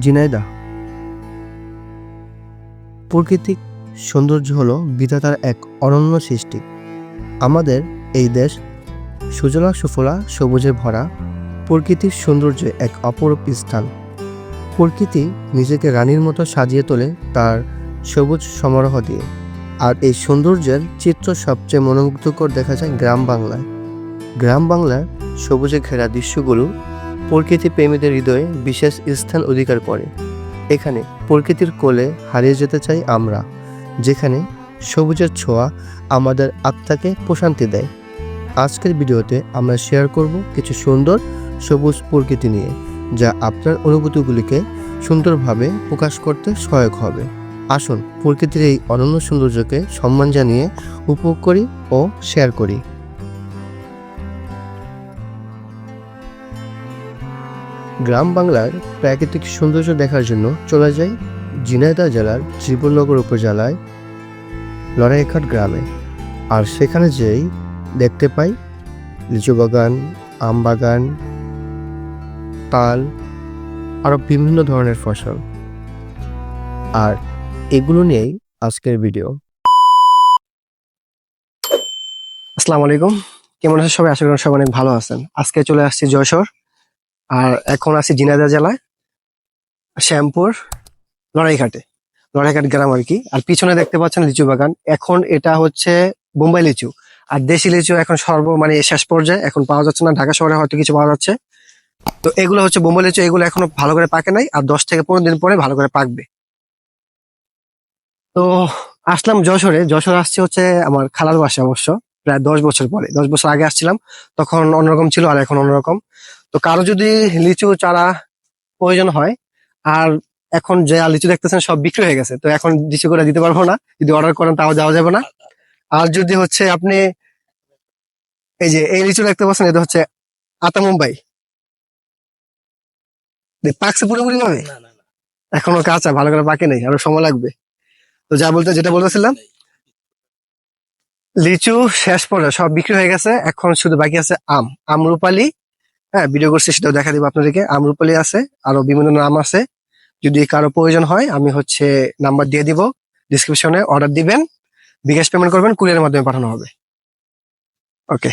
জিনাইদা। প্রাকৃতিক সৌন্দর্য হলো বিধাতার এক অনন্য সৃষ্টি। আমাদের এই দেশ সুজলা সুফলা সবুজে ভরা, প্রকৃতির সৌন্দর্য এক অপরূপ স্থান। প্রকৃতি নিজেকে রানীর মতো সাজিয়ে তোলে তার সবুজ সমারোহ দিয়ে। আর এই সৌন্দর্যের চিত্র সবচেয়ে মনোমুগ্ধকর দেখা যায় গ্রাম বাংলায়। গ্রাম বাংলার সবুজে ঘেরা দৃশ্যগুলো প্রকৃতি প্রেমীদের হৃদয়ে বিশেষ স্থান অধিকার করে। এখানে প্রকৃতির কোলে হারিয়ে যেতে চাই আমরা, যেখানে সবুজের ছোঁয়া আমাদের আত্মাকে প্রশান্তি দেয়। আজকের ভিডিওতে আমরা শেয়ার করব কিছু সুন্দর সবুজ প্রকৃতি নিয়ে, যা আপনার অনুভূতিগুলিকে সুন্দরভাবে প্রকাশ করতে সহায়ক হবে। আসুন প্রকৃতির এই অনন্য সৌন্দর্যকে সম্মান জানিয়ে উপভোগ করি ও শেয়ার করি। গ্রাম বাংলার প্রাকৃতিক সৌন্দর্য দেখার জন্য চলে যাই ঝিনাইদহ জেলার জীবননগর উপজেলায় লড়াইঘাট গ্রামে। আর সেখানে যেই দেখতে পাই লিচু বাগান, আম বাগান, তাল, আরও বিভিন্ন ধরনের ফসল। আর এগুলো নিয়েই আজকের ভিডিও। আসসালামু আলাইকুম। কেমন আছেন সবাই? আশা করি সবাই অনেক ভালো আছেন। আজকে চলে আসছি যশোর আর এখন আছি জিনাদা জেলায় শ্যামপুর লড়াইঘাটে। লড়াইঘাট গ্রাম আর কি। আর পিছনে দেখতে পাচ্ছেন লিচু বাগান। এখন এটা হচ্ছে বোম্বাই লিচু। আর দেশি লিচু এখন সর্ব মানে শেষ পর্যায়ে। এখন পাওয়া যাচ্ছে না। ঢাকা শহরে হয়তো কিছু পাওয়া যাচ্ছে। তো এগুলো হচ্ছে বোম্বাই লিচু। এগুলো এখনও ভালো করে পাকে নাই। আর দশ থেকে পনেরো দিন পরে ভালো করে পাকবে। তো আসলাম যশোরে। যশোর আসছে হচ্ছে আমার খালার বাসা অবশ্য। প্রায় দশ বছর পরে। দশ বছর আগে আসছিলাম। তখন অন্যরকম ছিল আর এখন অন্যরকম। তো কারও যদি লিচু চারা প্রয়োজন হয় আর এখন যে লিচু দেখতেছেন সব বিক্রি হয়ে গেছে তো এখন লিচু করে দিতে পারব না যদি অর্ডার করেন তাও যাওয়া যাবে না। আর যদি হচ্ছে আপনি এই যে এই লিচু দেখতে পাচ্ছেন এটা হচ্ছে আতা মুম্বাই। পাকছে পুরোপুরি ভাবে? এখনও কাঁচা ভালো করে পাকে নেই আরও সময় লাগবে। তো যা বলতে যেটা বলতেছিলাম লিচু শেষ পরে সব বিক্রি হয়ে গেছে এখন শুধু বাকি আছে আম। আমরুপালি হ্যাঁ ভিডিও করছি, সেটাও দেখা দিব আপনাদেরকে। আমরুপালি আছে, আরও বিভিন্ন নাম আছে। যদি কারও প্রয়োজন হয়, আমি হচ্ছে নাম্বার দিয়ে দিব। ডিসক্রিপশনে অর্ডার দিবেন। বিকাশ পেমেন্ট করবেন, কুরিয়ারের মাধ্যমে পাঠানো হবে। ওকে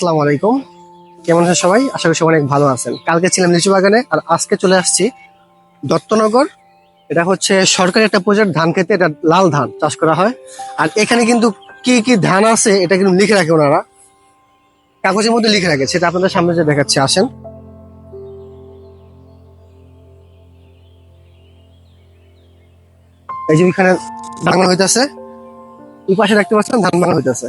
আসসালামু আলাইকুম। কেমন আছেন সবাই? আশা করি সবাই অনেক ভালো আছেন। কালকে ছিলাম লিচু বাগানে আর আজকে চলে আসছি দত্তনগর। এটা হচ্ছে সরকারি একটা প্রজেক্ট, ধান খেতে, এটা লাল ধান চাষ করা হয়। আর এখানে কিন্তু কি কি ধান আছে, এটা কিন্তু লিখে রাখে ওনারা। কাগজের মধ্যে লিখে রাখে, সেটা আপনাদের সামনে যে দেখাচ্ছি, আসেন। এই যে এখানে ধান হইতেছে। এই পাশে দেখতে পাচ্ছেন ধান বানা হইতেছে।